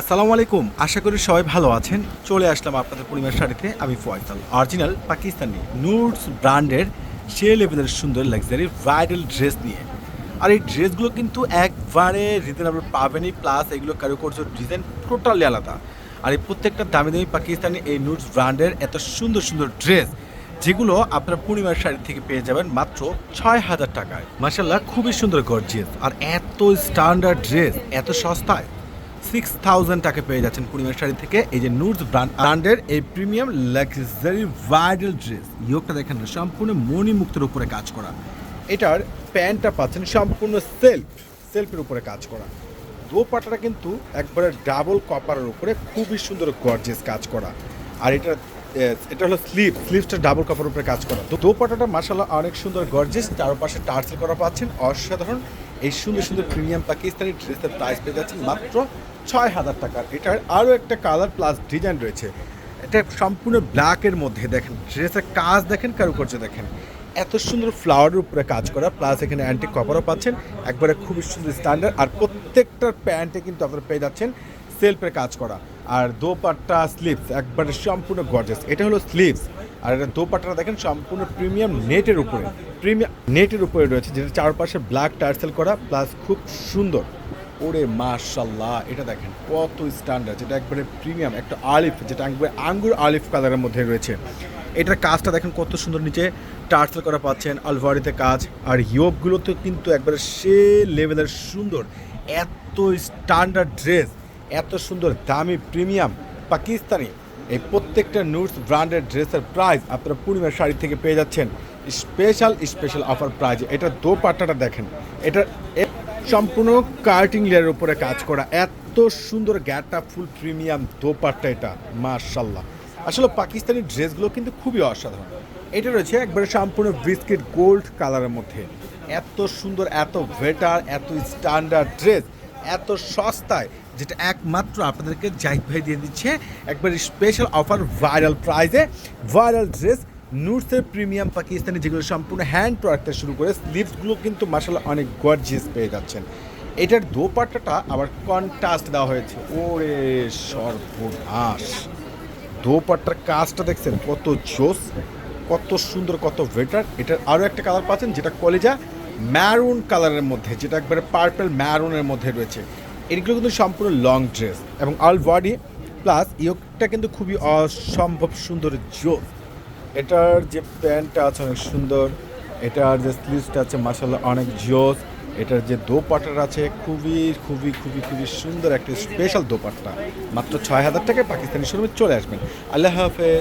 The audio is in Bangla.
আসসালামু আলাইকুম। আশা করি সবাই ভালো আছেন। চলে আসলাম আপনাদের পরিবার শাড়িতে আমি ফয়সাল। অরিজিনাল পাকিস্তানি নুডস ব্র্যান্ডের সে লেভেলের সুন্দর লাক্সারি ব্রাইডাল ড্রেস নিয়ে। আর এই ড্রেসগুলো কিন্তু একবারে রিজনেবল পাবেনই প্লাস এগুলো কারুকার্য ডিজাইন টোটালি আলাদা। আর এই প্রত্যেকটা দামি দামি পাকিস্তানি এই নুডস ব্র্যান্ডের এত সুন্দর সুন্দর ড্রেস যেগুলো আপনারা পূর্ণিমার শাড়ি থেকে পেয়ে যাবেন মাত্র ছয় হাজার টাকায়। মার্শাল্লাহ খুবই সুন্দর গর্জিয়াস আর এত স্ট্যান্ডার্ড ড্রেস এত সস্তায়। সিক্স থাউজেন্ড টাকা পেয়ে যাচ্ছেন পূর্ণিমার শাড়ি থেকে। এই যে ব্র্যান্ড ব্র্যান্ডের এই প্রিমিয়াম লাক্সারি ভাইরাল ড্রেস ইয়োগটা দেখেন না, সম্পূর্ণ মণিমুক্তের উপরে কাজ করা। এটার প্যান্টটা পাচ্ছেন সম্পূর্ণ সেলফ সেলফের উপরে কাজ করা। দোপাটাটা কিন্তু একবারে ডাবল কপারের উপরে খুবই সুন্দর গর্জেস কাজ করা। আর এটা এটা হলো স্লিভ স্লিভসটা ডাবল কাপড়ের উপরে কাজ করা। তো দোপাটাটা মাসাল্লাহ অনেক সুন্দর গর্জেস চারপাশে টার্সেল করা পাচ্ছেন। অসাধারণ এই সুন্দর সুন্দর প্রিমিয়াম পাকিস্তানি ড্রেসের প্রাইস পেয়ে যাচ্ছেন মাত্র ছয় হাজার টাকার এটার আরও একটা কালার প্লাস ডিজাইন রয়েছে। এটা সম্পূর্ণ ব্ল্যাকের মধ্যে দেখেন ড্রেসের কাজ দেখেন, কারুকার্য দেখেন। এত সুন্দর ফ্লাওয়ারের উপরে কাজ করা প্লাস এখানে অ্যান্টি কভারও পাচ্ছেন। একবারে খুবই সুন্দর স্ট্যান্ডার্ড আর প্রত্যেকটার প্যান্টে কিন্তু আপনারা পেয়ে যাচ্ছেন সেলফের কাজ করা। আর দোপাট্টা স্লিপস একবারে সম্পূর্ণ গর্জেস এটা হলো স্লিপস আর এটা দোপাট্টাটা দেখেন, সম্পূর্ণ প্রিমিয়াম নেটের উপরে। প্রিমিয়াম নেটের উপরে রয়েছে, যেটা চারপাশে ব্ল্যাক টার্সেল করা প্লাস খুব সুন্দর। ওরে মাশাল্লাহ এটা দেখেন, কত স্ট্যান্ডার্ড যেটা একবারে প্রিমিয়াম একটা আলিফ, যেটা একবারে আঙ্গুর আলিফ কালারের মধ্যে রয়েছে। এটার কাজটা দেখেন, কত সুন্দর নিচে টার্সেল করা পাচ্ছেন, আলভারিতে কাজ। আর ইয়োগগুলোতে কিন্তু একবারে সে লেভেলের সুন্দর, এত স্ট্যান্ডার্ড ড্রেস এত সুন্দর দামি প্রিমিয়াম পাকিস্তানি। এই প্রত্যেকটা নুটস ব্র্যান্ডের ড্রেসের প্রাইস আপনারা পূর্ণিমার শাড়ি থেকে পেয়ে যাচ্ছেন। স্পেশাল স্পেশাল অফার প্রাইজ এটা দোপাট্টাটা দেখেন। এটা সম্পূর্ণ কার্টিং লেয়ারের উপরে কাজ করা। এত সুন্দর গ্যাটটা ফুল প্রিমিয়াম দোপাট্টা এটা। মার্শাল্লাহ আসলে পাকিস্তানি ড্রেসগুলো কিন্তু খুবই অসাধারণ। এটা রয়েছে একবারে সম্পূর্ণ বিস্কিট গোল্ড কালারের মধ্যে। এত সুন্দর, এত ভেটার এত স্ট্যান্ডার্ড ড্রেস এত সস্তায়, যেটা একমাত্র আপনাদেরকে জাহিদ ভাই দিয়ে দিচ্ছে। একবার স্পেশাল অফার ভাইরাল প্রাইজে ভাইরাল ড্রেস নুটসের প্রিমিয়াম পাকিস্তানি যেগুলো সম্পূর্ণ হ্যান্ড প্রোডাক্টটা শুরু করে স্লিভসগুলো কিন্তু মাসাল অনেক গর্জিয়াস পেয়ে যাচ্ছেন। এটার দোপাট্টাটা আবার কন্ট্রাস্ট দেওয়া হয়েছে। ওরে সর্বনাশ। দোপাট্টার কাজটা দেখছেন, কত জোস, কত সুন্দর, কত বেটার এটার আরও একটা কালার পাচ্ছেন, যেটা কলেজা ম্যারুন কালারের মধ্যে, যেটা একবারে পার্পল ম্যারুনের মধ্যে রয়েছে, এগুলো কিন্তু সম্পূর্ণ লং ড্রেস এবং অল বডি প্লাস ইয়োগটা কিন্তু খুবই অসম্ভব সুন্দর জোস এটার যে প্যান্টটা আছে অনেক সুন্দর, এটার যে স্লিভসটা আছে মাসাল্লাহ অনেক জোস এটার যে দোপাট্টার আছে, খুবই খুবই খুবই খুবই সুন্দর একটা স্পেশাল দোপাট্টা। মাত্র ছয় হাজার টাকায় পাকিস্তানি শোরুমে চলে আসবেন। আল্লাহ হাফেজ।